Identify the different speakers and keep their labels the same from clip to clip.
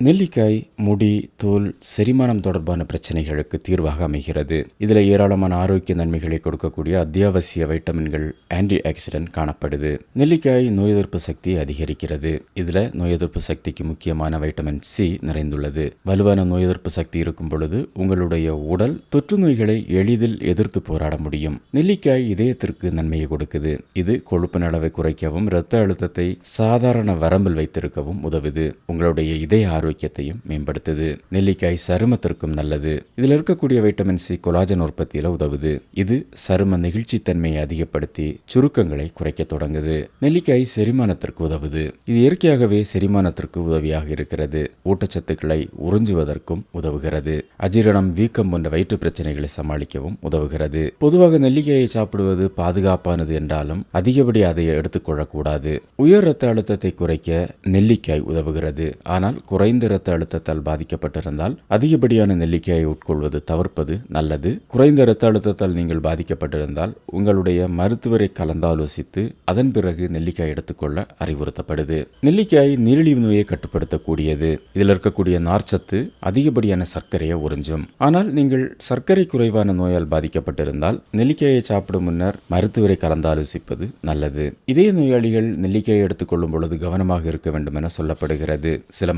Speaker 1: நெல்லிக்காய் முடி தோல் செரிமானம் தொடர்பான பிரச்சனைகளுக்கு தீர்வாக அமைகிறது. இதில் ஏராளமான ஆரோக்கிய நன்மைகளை கொடுக்கக்கூடிய அத்தியாவசிய வைட்டமின்கள் ஆன்டி ஆக்சிடென்ட் காணப்படுது. நெல்லிக்காய் நோய் எதிர்ப்பு சக்தியை அதிகரிக்கிறது. இதில் நோய் எதிர்ப்பு சக்திக்கு முக்கியமான வைட்டமின் சி நிறைந்துள்ளது. வலுவான நோய் எதிர்ப்பு சக்தி இருக்கும் பொழுது உங்களுடைய உடல் தொற்று நோய்களை எளிதில் எதிர்த்து போராட முடியும். நெல்லிக்காய் இதயத்திற்கு நன்மையை கொடுக்குது. இது கொழுப்பின் அளவை குறைக்கவும் இரத்த அழுத்தத்தை சாதாரண வரம்பில் வைத்திருக்கவும் உதவுது. உங்களுடைய இதய ஆரோக்கியத்தையும் மேம்படுத்துது. நெல்லிக்காய் சருமத்திற்கும் நல்லது. இதில் இருக்கக்கூடிய வைட்டமின் சி கொலாஜன் உற்பத்தியில் உதவுது. இது சரும நெகிழ்ச்சித்தன்மையை அதிகப்படுத்தி சுருக்கங்களை குறைக்க தொடங்குது. நெல்லிக்காய் செரிமானத்திற்கு உதவுது. இது இயற்கையாகவே செரிமானத்திற்கு உதவியாக இருக்கிறது. ஊட்டச்சத்துக்களை உறிஞ்சுவதற்கும் உதவுகிறது. அஜீரணம் வீக்கம் போன்ற வயிற்று பிரச்சனைகளை சமாளிக்கவும் உதவுகிறது. பொதுவாக நெல்லிக்காயை சாப்பிடுவது பாதுகாப்பானது என்றாலும் அதிகப்படி அதை எடுத்துக்கொள்ளக்கூடாது. உயர் ரத்த அழுத்தத்தை குறைக்க நெல்லிக்காய் உதவுகிறது. ஆனால் குறைந்த இரத்த அழுத்தத்தால் பாதிக்கப்பட்டிருந்தால் அதிகப்படியான நெல்லிக்காயை உட்கொள்வது தவிர்ப்பது நல்லது. குறைந்த இரத்த அழுத்தத்தால் நீங்கள் பாதிக்கப்பட்டிருந்தால் உங்களுடைய மருத்துவரை கலந்தாலோசித்து அதன் பிறகு நெல்லிக்காய் எடுத்துக்கொள்ள அறிவுறுத்தப்படுது. நெல்லிக்காய் நீரிழிவு நோயை கட்டுப்படுத்தக்கூடியது. இதில் இருக்கக்கூடிய நார்ச்சத்து அதிகப்படியான சர்க்கரையை உறிஞ்சும். ஆனால் நீங்கள் சர்க்கரை குறைவான நோயால் பாதிக்கப்பட்டிருந்தால் நெல்லிக்காயை சாப்பிடும் முன்னர் மருத்துவரை கலந்தாலோசிப்பது நல்லது. இதய நோயாளிகள் நெல்லிக்காயை எடுத்துக்கொள்ளும் பொழுது கவனமாக இருக்க வேண்டும் என சொல்லப்படுகிறது. சில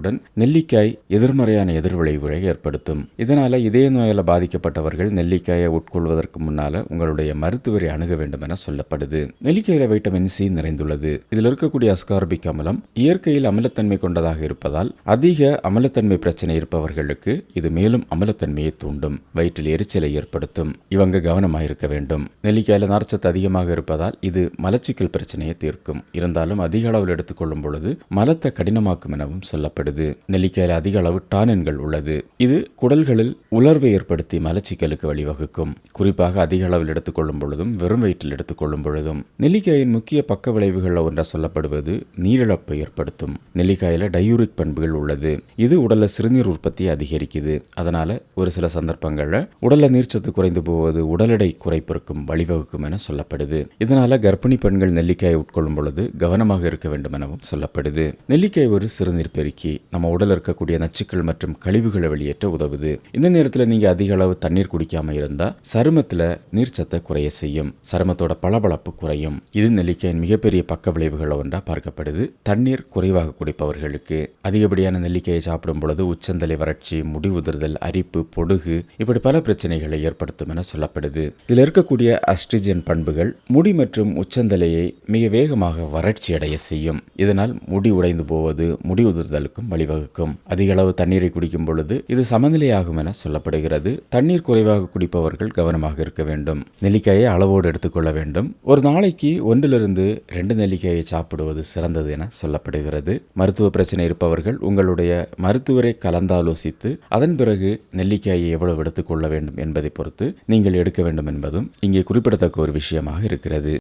Speaker 1: மருந்துகளுடன் நெல்லிக்காய் எதிர்மறையான எதிர்விளைவுகளை ஏற்படுத்தும். இதனால இதய நோயால் பாதிக்கப்பட்டவர்கள் நெல்லிக்காயை உட்கொள்வதற்கு முன்னால உங்களுடைய மருத்துவரை அணுக வேண்டும் என சொல்லப்படுது. நெல்லிக்காயில வைட்டமின் சி நிறைந்துள்ளது. இதில் இருக்கக்கூடிய அஸ்கார்பிக் அமலம் இயற்கையில் அமிலத்தன்மை கொண்டதாக இருப்பதால் அதிக அமிலத்தன்மை பிரச்சனை இருப்பவர்களுக்கு இது மேலும் அமிலத்தன்மையை தூண்டும் வயிற்றில் எரிச்சலை ஏற்படுத்தும். இவங்க கவனமாக இருக்க வேண்டும். நெல்லிக்காயில நார்ச்சத்து அதிகமாக இருப்பதால் இது மலச்சிக்கல் பிரச்சனையை தீர்க்கும். இருந்தாலும் அதிக அளவில் எடுத்துக்கொள்ளும் பொழுது மலத்தை கடினமாக்கும் எனவும் சொல்லப்படுது. நெல்லிக்காயில் அதிக அளவு டானின்கள் உள்ளது. இது குடல்களில் உலர்வை ஏற்படுத்தி மலச்சிக்கலுக்கு வழிவகுக்கும். குறிப்பாக அதிக அளவில் எடுத்துக்கொள்ளும் பொழுதும் வெறும் வயிற்றில் எடுத்துக்கொள்ளும் பொழுதும் நெல்லிக்காயின் முக்கிய பக்க விளைவுகளில் ஒன்றாக சொல்லப்படுவது நீரிழப்பை ஏற்படுத்தும். நெல்லிக்காயில டயூரிக் பண்புகள் உள்ளது. இது உடல சிறுநீர் உற்பத்தியை அதிகரிக்குது. அதனால ஒரு சில சந்தர்ப்பங்களில் உடல்ல நீர்ச்சத்து குறைந்து போவது உடல் எடை குறைப்பிற்கும் வழிவகுக்கும் என சொல்லப்படுது. இதனால கர்ப்பிணி பெண்கள் நெல்லிக்காயை உட்கொள்ளும் பொழுது கவனமாக இருக்க வேண்டும் எனவும் சொல்லப்படுது. நெல்லிக்காய் ஒரு சிறுநீர் பெருக்கி நம்ம உடல் இருக்கக்கூடிய நச்சுக்கள் மற்றும் கழிவுகளை வெளியேற்ற உதவுது. இந்த நேரத்தில் நீங்க அதிக அளவு தண்ணீர் குடிக்காம இருந்தா சருமத்துல நீர்ச்சத்தை குறைய செய்யும். சருமத்தோட பளபளப்பு குறையும். இது நெல்லிக்காயின் மிகப்பெரிய பக்க விளைவுகள் ஒன்றா பார்க்கப்படுது. தண்ணீர் குறைவாக குடிப்பவர்களுக்கு அதிகப்படியான நெல்லிக்காயை சாப்பிடும் பொழுது உச்சந்தலை வறட்சி முடி உதிர்தல் அரிப்பு பொடுகு இப்படி பல பிரச்சனைகளை ஏற்படுத்தும் என சொல்லப்படுது. இதில் இருக்கக்கூடிய அஸ்ட்ரிஜன் பண்புகள் முடி மற்றும் உச்சந்தலையை மிக வேகமாக வறட்சி அடைய செய்யும். இதனால் முடி உடைந்து போவது முடி உதிர்தலுக்கும் வழிவகுக்கும். அதிக அளவு தண்ணீரை குடிக்கும் பொழுது இது சமநிலையாகும் என சொல்லப்படுகிறது. தண்ணீர் குறைவாக குடிப்பவர்கள் கவனமாக இருக்க வேண்டும். நெல்லிக்காயை அளவோடு எடுத்துக்கொள்ள வேண்டும். ஒரு நாளைக்கு ஒன்றிலிருந்து ரெண்டு நெல்லிக்காயை சாப்பிடுவது சிறந்தது என சொல்லப்படுகிறது. மருத்துவ பிரச்சனை இருப்பவர்கள் உங்களுடைய மருத்துவரை கலந்தாலோசித்து அதன் பிறகு நெல்லிக்காயை எவ்வளவு எடுத்துக்கொள்ள வேண்டும் என்பதை பொறுத்து நீங்கள் எடுக்க வேண்டும் என்பதும் இங்கே குறிப்பிடத்தக்க ஒரு விஷயமாக இருக்கிறது.